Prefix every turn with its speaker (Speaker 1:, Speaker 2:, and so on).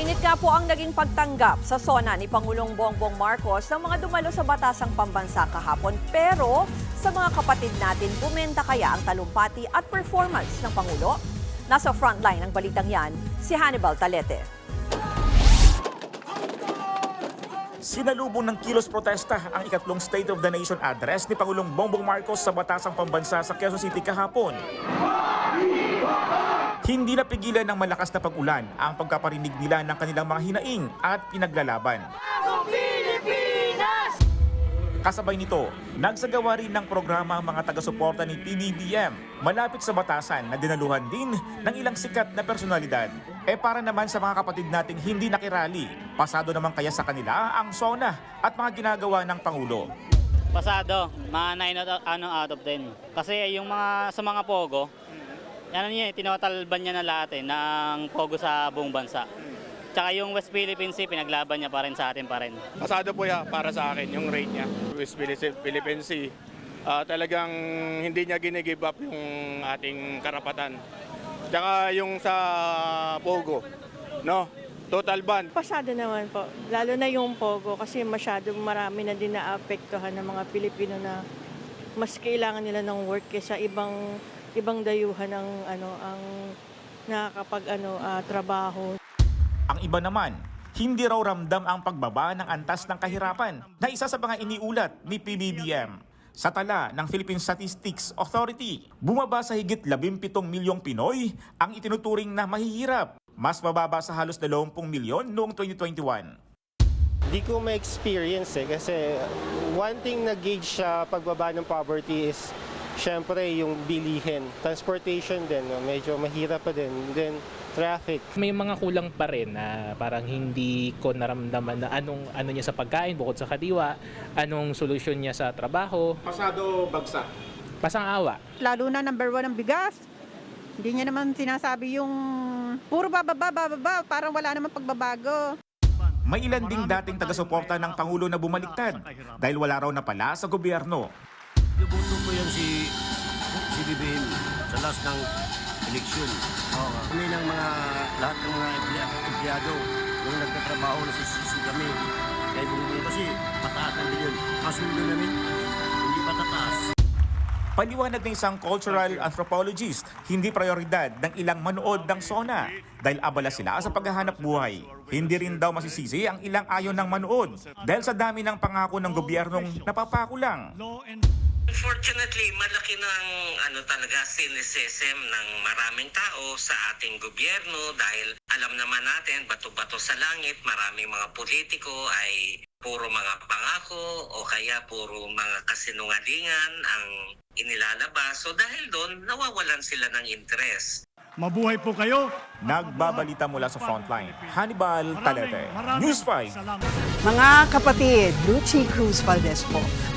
Speaker 1: Mainit nga po ang naging pagtanggap sa SONA ni Pangulong Bongbong Marcos ng mga dumalo sa batasang pambansa kahapon. Pero sa mga kapatid natin, bumenta kaya ang talumpati at performance ng Pangulo? Nasa frontline ng balitang yan, si Hannibal Talete.
Speaker 2: Sinalubong ng kilos protesta ang ikatlong State of the Nation address ni Pangulong Bongbong Marcos sa batasang pambansa sa Quezon City kahapon. Hindi napigilan ng malakas na pag-ulan ang pagkaparinig nila ng kanilang mga hinaing at pinaglalaban. Kasabay nito, nagsagawa rin ng programa ang mga taga-suporta ni PBBM malapit sa batasan na dinaluhan din ng ilang sikat na personalidad. E para naman sa mga kapatid nating hindi nakirali, pasado naman kaya sa kanila ang SONA at mga ginagawa ng Pangulo.
Speaker 3: Pasado, mga 9 out, ano, out of 10. Kasi yung mga sa mga pogo, yan niya, eh, tinotalban niya na lahat eh, ng pogo sa buong bansa. Tsaka yung West Philippine Sea, pinaglaban niya pa rin sa atin pa rin.
Speaker 4: Pasado po ya para sa akin yung rate niya. West Philippine Philippine Sea, ah, talagang hindi niya ginigive up yung ating karapatan. Tsaka yung sa Pogo, no? Total ban.
Speaker 5: Pasado naman po. Lalo na yung Pogo kasi masyadong marami na din naapektuhan ng mga Pilipino na mas kailangan nila ng work kaysa ibang ibang dayuhan ng ano ang nakakapag ano ah, trabaho.
Speaker 2: Ang iba naman, hindi raw ramdam ang pagbaba ng antas ng kahirapan na isa sa mga iniulat ni PBBM. Sa tala ng Philippine Statistics Authority, bumaba sa higit 17 milyong Pinoy ang itinuturing na mahihirap. Mas mababa sa halos 20 milyon noong 2021.
Speaker 6: Di ko ma-experience eh kasi one thing na gauge sa pagbaba ng poverty is syempre yung bilihin. Transportation din, no, medyo mahirap pa din. Then traffic.
Speaker 7: may mga kulang pa rin na parang hindi ko naramdaman na anong ano niya sa pagkain bukod sa kadiwa, anong solusyon niya sa trabaho,
Speaker 2: Pasado bagsak.
Speaker 7: pasang-awa.
Speaker 8: lalo na number one ang bigas. Hindi niya naman sinasabi yung puro bababa, bababa, parang wala naman pagbabago.
Speaker 2: May ilan ding dating taga-suporta ng Pangulo na bumaliktad dahil wala raw na pala sa gobyerno.
Speaker 9: Iboto ko yan si si BBM sa last ng eleksyon. Kami ng mga lahat ng mga emplea- empleyado nung nagtatrabaho na sisisi kami. Kaya Bongbong kasi mataas ang bilyon. Ang sweldo namin hindi pa tataas.
Speaker 2: Paliwanag ng isang cultural anthropologist, hindi prioridad ng ilang manood ng SONA dahil abala sila sa paghahanap buhay. Hindi rin daw masisisi ang ilang ayon ng manood dahil sa dami ng pangako ng gobyernong napapako lang.
Speaker 10: Unfortunately, malaki ng ano talaga cynicism ng maraming tao sa ating gobyerno dahil alam naman natin bato-bato sa langit, maraming mga politiko ay puro mga pangako o kaya puro mga kasinungalingan ang inilalabas. So dahil doon, nawawalan sila ng interest.
Speaker 11: Mabuhay po kayo.
Speaker 2: Nagbabalita mula sa frontline. Hannibal Talete, News 5.
Speaker 12: Mga kapatid, Lucy Cruz Valdez po,